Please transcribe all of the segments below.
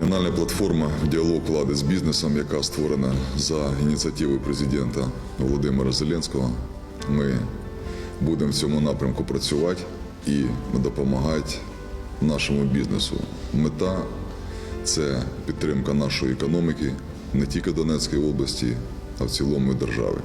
Регіональна платформа Діалог влади з бізнесом, яка створена за ініціативи президента Володимира Зеленського. Ми будемо в цьому напрямку працювати і допомагати нашому бізнесу. Мета це підтримка нашої економіки не тільки Донецької області, а в цілому і держави.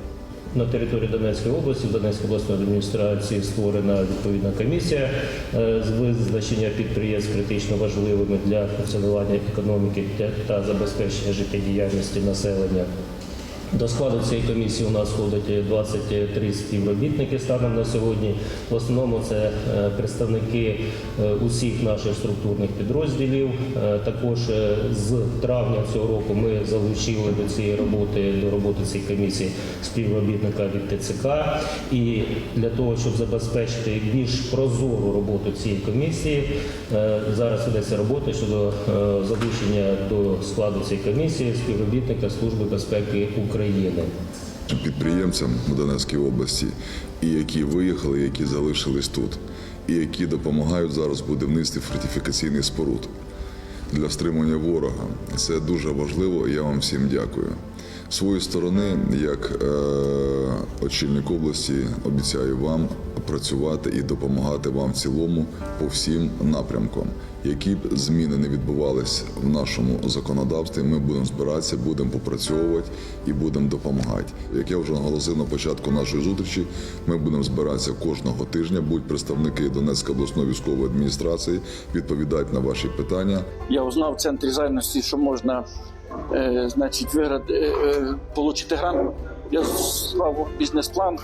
На території Донецької області, в Донецькій обласної адміністрації створена відповідна комісія е, з визначення підприємств критично важливими для функціонування економіки та- та забезпечення життєдіяльності населення. До складу цієї комісії у нас входить 23 співробітники станом на сьогодні. В основному це е, представники е, усіх наших структурних підрозділів. Е, Також з травня цього року ми залучили до цієї роботи до роботи цієї комісії співробітника від ТЦК. І для того, щоб забезпечити більш прозору роботу цієї комісії, зараз ведеться робота щодо залучення до складу цієї комісії співробітника Служби безпеки України. Підприємцям в Донецькій області, і які виїхали, які залишились тут, і які допомагають зараз в будівництві фортифікаційних споруд для стримання ворога. Це дуже важливо. і Я вам всім дякую. З своєї сторони, як е, очільник області, обіцяю вам працювати і допомагати вам в цілому по всім напрямкам. Які б зміни не відбувались в нашому законодавстві, ми будемо збиратися, будемо попрацьовувати і будемо допомагати. Як я вже наголосив на початку нашої зустрічі, ми будемо збиратися кожного тижня. Будуть представники Донецької обласної військової адміністрації відповідати на ваші питання. Я узнав в центрі зайності, що можна е, значить, виграти, е, е, отримати грант. Я склав бізнес-план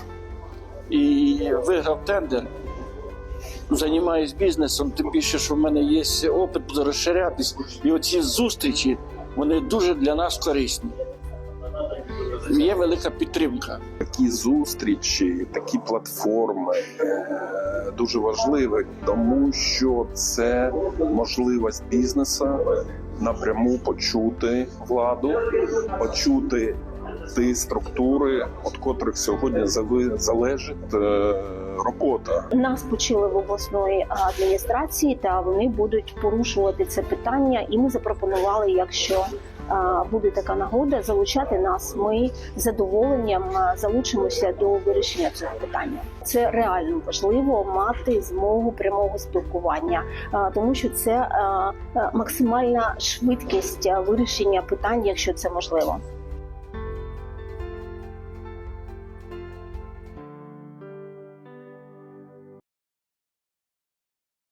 і виграв тендер. Займаюсь бізнесом, тим більше, що в мене є опит розширятись. І оці зустрічі вони дуже для нас корисні. Є велика підтримка. такі зустрічі, такі платформи е, дуже важливі, тому що це можливість бізнесу напряму почути владу, почути ті структури, від котрих сьогодні залежить е, робота. Нас почули в обласної адміністрації, та вони будуть порушувати це питання. І ми запропонували, якщо буде така нагода, залучати нас. Ми з задоволенням залучимося до вирішення цього питання. Це реально важливо мати змогу прямого спілкування, тому що це максимальна швидкість вирішення питань, якщо це можливо.